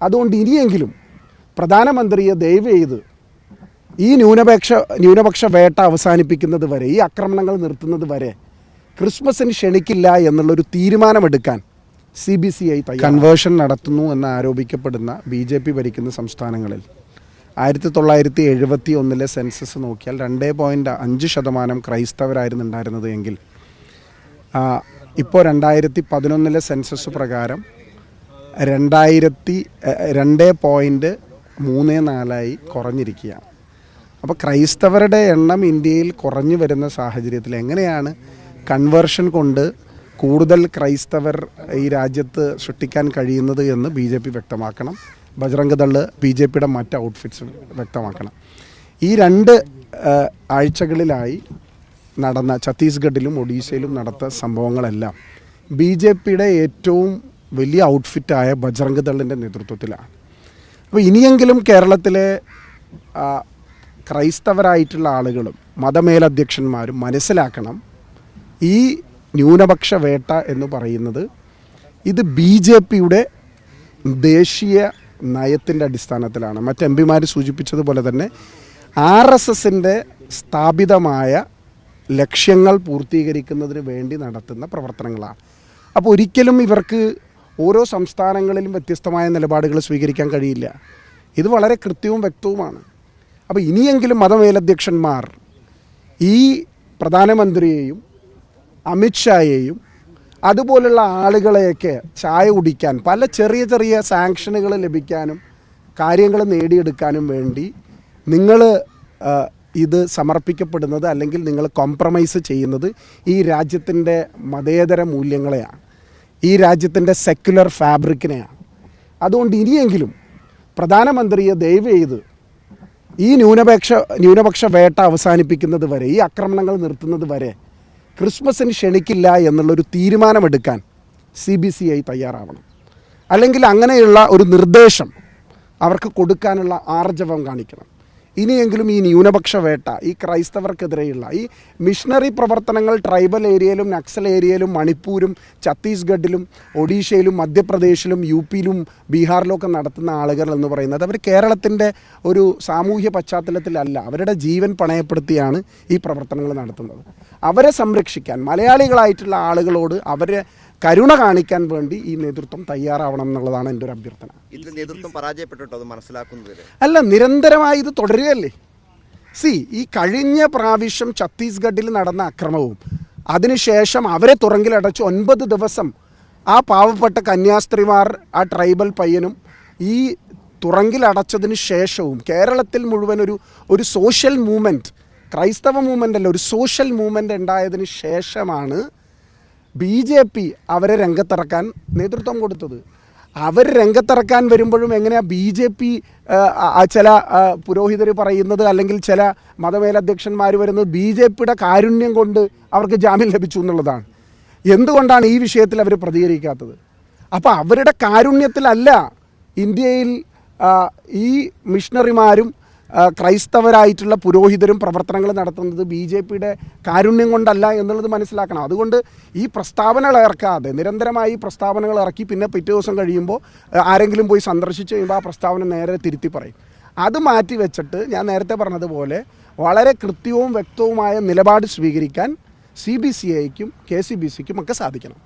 അതുകൊണ്ട് ഇനിയെങ്കിലും പ്രധാനമന്ത്രിയെ ദയവ് ചെയ്ത് ഈ ന്യൂനപക്ഷ ന്യൂനപക്ഷ വേട്ട അവസാനിപ്പിക്കുന്നത് വരെ ഈ ആക്രമണങ്ങൾ നിർത്തുന്നത് വരെ ക്രിസ്മസിന് ക്ഷണിക്കില്ല എന്നുള്ളൊരു തീരുമാനമെടുക്കാൻ C B C I conversion നടത്തുന്നു എന്ന് ആരോപിക്കപ്പെടുന്ന ബി ജെ പി ഭരിക്കുന്ന സംസ്ഥാനങ്ങളിൽ ആയിരത്തി തൊള്ളായിരത്തി എഴുപത്തി ഒന്നിലെ സെൻസസ് നോക്കിയാൽ രണ്ട് പോയിന്റ് അഞ്ച് ശതമാനം ക്രൈസ്തവരായിരുന്നു ഉണ്ടായിരുന്നത് എങ്കിൽ ഇപ്പോൾ രണ്ടായിരത്തി പതിനൊന്നിലെ സെൻസസ് പ്രകാരം രണ്ടായിരത്തി രണ്ട് പോയിന്റ് മൂന്ന് നാലായി കുറഞ്ഞിരിക്കുകയാണ്. അപ്പോൾ ക്രൈസ്തവരുടെ എണ്ണം ഇന്ത്യയിൽ കുറഞ്ഞു വരുന്ന സാഹചര്യത്തിൽ എങ്ങനെയാണ് കൺവേർഷൻ കൊണ്ട് കൂടുതൽ ക്രൈസ്തവർ ഈ രാജ്യത്ത് സൃഷ്ടിക്കാൻ കഴിയുന്നത് എന്ന് ബി ജെ പി വ്യക്തമാക്കണം. ബജറംഗ് ദൾ ബി ജെ പിയുടെ മറ്റ് ഔട്ട്ഫിറ്റ്സ് വ്യക്തമാക്കണം. ഈ രണ്ട് ആഴ്ചകളിലായി നടന്ന ഛത്തീസ്ഗഡിലും ഒഡീഷയിലും നടത്ത സംഭവങ്ങളെല്ലാം ബി ജെ പിയുടെ ഏറ്റവും വലിയ ഔട്ട്ഫിറ്റായ ബജറംഗ് ദളിന്റെ നേതൃത്വത്തിലാണ്. അപ്പോൾ ഇനിയെങ്കിലും കേരളത്തിലെ ക്രൈസ്തവരായിട്ടുള്ള ആളുകളും മതമേലധ്യക്ഷന്മാരും മനസ്സിലാക്കണം ഈ ന്യൂനപക്ഷ വേട്ട എന്ന് പറയുന്നത് ഇത് ബി ജെ പിയുടെ ദേശീയ നയത്തിന്റെ അടിസ്ഥാനത്തിലാണ്. മറ്റ് എം പിമാർ സൂചിപ്പിച്ചതുപോലെ തന്നെ ആർ എസ് എസിന്റെ സ്ഥാപിതമായ ലക്ഷ്യങ്ങൾ പൂർത്തീകരിക്കുന്നതിന് വേണ്ടി നടത്തുന്ന പ്രവർത്തനങ്ങളാണ്. അപ്പോൾ ഒരിക്കലും ഇവർക്ക് ഓരോ സംസ്ഥാനങ്ങളിലും വ്യത്യസ്തമായ നിലപാടുകൾ സ്വീകരിക്കാൻ കഴിയില്ല. ഇത് വളരെ കൃത്യവും വ്യക്തവുമാണ്. അപ്പോൾ ഇനിയെങ്കിലും മതമേലധ്യക്ഷന്മാർ ഈ പ്രധാനമന്ത്രിയെയും അമിത്ഷായെയും അതുപോലുള്ള ആളുകളെയൊക്കെ ചായ കുടിക്കാൻ പല ചെറിയ ചെറിയ സാങ്ഷനുകൾ ലഭിക്കാനും കാര്യങ്ങൾ നേടിയെടുക്കാനും വേണ്ടി നിങ്ങൾ ഇത് സമർപ്പിക്കപ്പെടുന്നത് അല്ലെങ്കിൽ നിങ്ങൾ കോംപ്രമൈസ് ചെയ്യുന്നത് ഈ രാജ്യത്തിന്റെ മതേതര മൂല്യങ്ങളെയാണ്. ഈ രാജ്യത്തിന്റെ സെക്യുലർ ഫാബ്രിക്കിനെയാണ് അതുകൊണ്ട് ഇനിയെങ്കിലും പ്രധാനമന്ത്രിയെ ദയവ് ചെയ്ത് ഈ ന്യൂനപക്ഷ ന്യൂനപക്ഷ വേട്ട അവസാനിപ്പിക്കുന്നത് വരെ ഈ ആക്രമണങ്ങൾ നിർത്തുന്നത് വരെ ക്രിസ്മസിന് ക്ഷണിക്കില്ല എന്നുള്ളൊരു തീരുമാനമെടുക്കാൻ സി ബി സി ഐ തയ്യാറാവണം. അല്ലെങ്കിൽ അങ്ങനെയുള്ള ഒരു നിർദ്ദേശം അവർക്ക് കൊടുക്കാനുള്ള ആർജവം കാണിക്കണം. ഇനിയെങ്കിലും ഈ ന്യൂനപക്ഷ വേട്ട ഈ ക്രൈസ്തവർക്കെതിരെയുള്ള ഈ മിഷണറി പ്രവർത്തനങ്ങൾ ട്രൈബൽ ഏരിയയിലും നക്സൽ ഏരിയയിലും മണിപ്പൂരും ഛത്തീസ്ഗഡിലും ഒഡീഷയിലും മധ്യപ്രദേശിലും യു പിയിലും ഒക്കെ നടത്തുന്ന ആളുകൾ എന്ന് പറയുന്നത് അവർ കേരളത്തിന്റെ ഒരു സാമൂഹ്യ പശ്ചാത്തലത്തിലല്ല. അവരുടെ ജീവൻ പണയപ്പെടുത്തിയാണ് ഈ പ്രവർത്തനങ്ങൾ നടത്തുന്നത്. അവരെ സംരക്ഷിക്കാൻ മലയാളികളായിട്ടുള്ള ആളുകളോട് അവരെ കരുണ കാണിക്കാൻ വേണ്ടി ഈ നേതൃത്വം തയ്യാറാവണം എന്നുള്ളതാണ് എന്റെ ഒരു അഭ്യർത്ഥന. ഇതിൽ നേതൃത്വം പരാജയപ്പെട്ടിട്ടോ അത് മനസ്സിലാക്കുന്നതിൽ അല്ല നിരന്തരമായി ഇത് തുടരുകയല്ലേ? സി ഈ കഴിഞ്ഞ പ്രാവശ്യം ഛത്തീസ്ഗഡിൽ നടന്ന അക്രമവും അതിനുശേഷം അവരെ തുറങ്കിലടച്ച് ഒൻപത് ദിവസം ആ പാവപ്പെട്ട കന്യാസ്ത്രീമാർ ആ ട്രൈബൽ പയ്യനും ഈ തുറങ്കിലടച്ചതിന് ശേഷവും കേരളത്തിൽ മുഴുവൻ ഒരു ഒരു സോഷ്യൽ മൂവ്മെന്റ് ക്രൈസ്തവ മൂവ്മെന്റ് അല്ല ഒരു സോഷ്യൽ മൂവ്മെന്റ് ഉണ്ടായതിന് ശേഷമാണ് ബി ജെ പി അവരെ രംഗത്തിറക്കാൻ നേതൃത്വം കൊടുത്തത്. അവർ രംഗത്തിറക്കാൻ വരുമ്പോഴും എങ്ങനെയാ ബി ജെ പി ചില പുരോഹിതർ പറയുന്നത് അല്ലെങ്കിൽ ചില മതമേലധ്യക്ഷന്മാർ വരുന്നത് ബി ജെ പിയുടെ കാരുണ്യം കൊണ്ട് അവർക്ക് ജാമ്യം ലഭിച്ചു എന്നുള്ളതാണ്. എന്തുകൊണ്ടാണ് ഈ വിഷയത്തിൽ അവർ പ്രതികരിക്കാത്തത്? അപ്പോൾ അവരുടെ കാരുണ്യത്തിലല്ല ഇന്ത്യയിൽ ഈ മിഷണറിമാരും ക്രൈസ്തവരായിട്ടുള്ള പുരോഹിതരും പ്രവർത്തനങ്ങൾ നടത്തുന്നത് ബി ജെ പിയുടെ കാരുണ്യം കൊണ്ടല്ല എന്നുള്ളത് മനസ്സിലാക്കണം. അതുകൊണ്ട് ഈ പ്രസ്താവനകൾ ഇറക്കാതെ നിരന്തരമായി പ്രസ്താവനകൾ ഇറക്കി പിന്നെ പിറ്റേ ദിവസം കഴിയുമ്പോൾ ആരെങ്കിലും പോയി സന്ദർശിച്ച് കഴിയുമ്പോൾ ആ പ്രസ്താവന നേരെ തിരുത്തി പറയും. അത് മാറ്റി വെച്ചിട്ട് ഞാൻ നേരത്തെ പറഞ്ഞതുപോലെ വളരെ കൃത്യവും വ്യക്തവുമായ നിലപാട് സ്വീകരിക്കാൻ സി ബി സി ഐക്കും കെ സി ബി സിക്കും ഒക്കെ സാധിക്കണം.